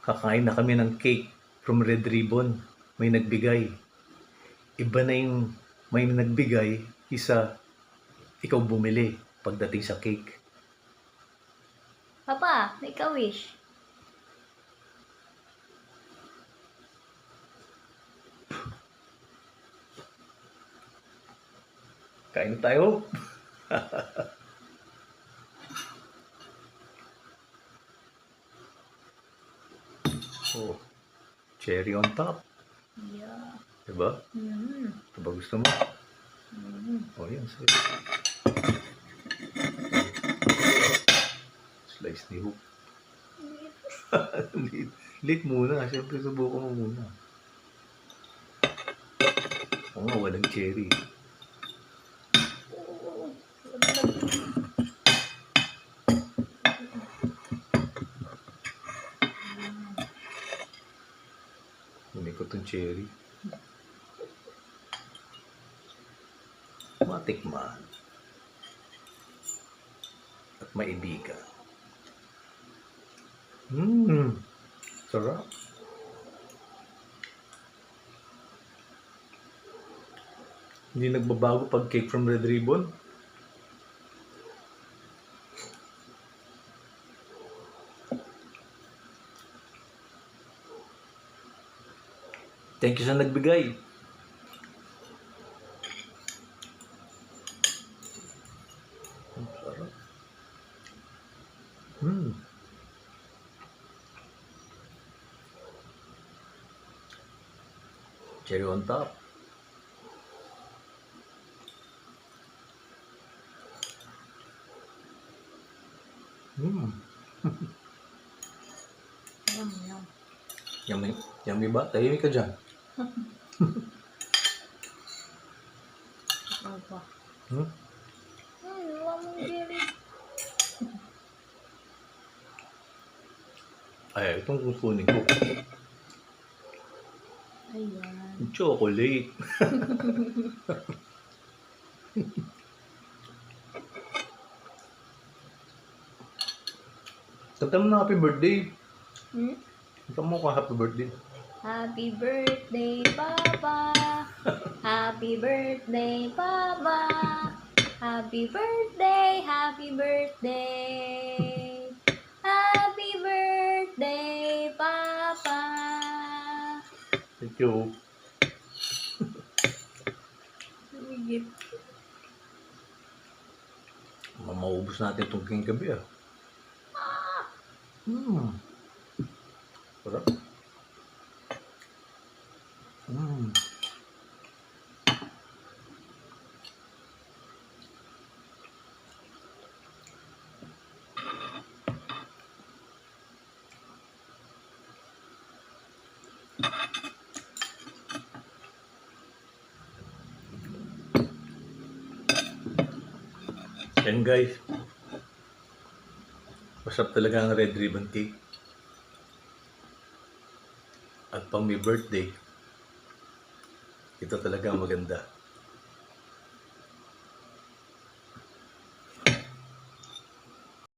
Kakain na kami ng cake from Red Ribbon. May nagbigay. Iba na yung may nagbigay isa ikaw bumili pagdating sa cake. Papa, make a wish. Kain tayo. oh, cherry on top. Yeah. Diba? Mm. Diba gusto mo? Mm. Oh, yan. Slice, slice ni Hook. Lit, lit muna. Siyempre, subukan mo muna. Oo nga, walang cherry. Hindi ko itong cherry. Matikman. At maibigan. Mmm. Sarap. Hindi nagbabago pag cake from Red Ribbon. Thank you sa nagbigay. Hmm. Cherry on top. Hmm. Yum, yum. Yummy. Yummy ba? Tahimik ka dyan. Ba? Hmm? Hmm, wala mong jelly. Ay, itong kukunin ko. Ayan. Chocolate. Kanta mo na happy birthday. Hmm? Kanta mo ka happy birthday. Happy birthday, Papa. Happy birthday, Papa. Happy birthday, happy birthday. Happy birthday, Papa. Thank you. Mamaubos natin itong king gabi ah. Hmm. Sarap. Yan guys. Masarap talaga ang red ribbon cake. At pang may birthday, ito talaga maganda.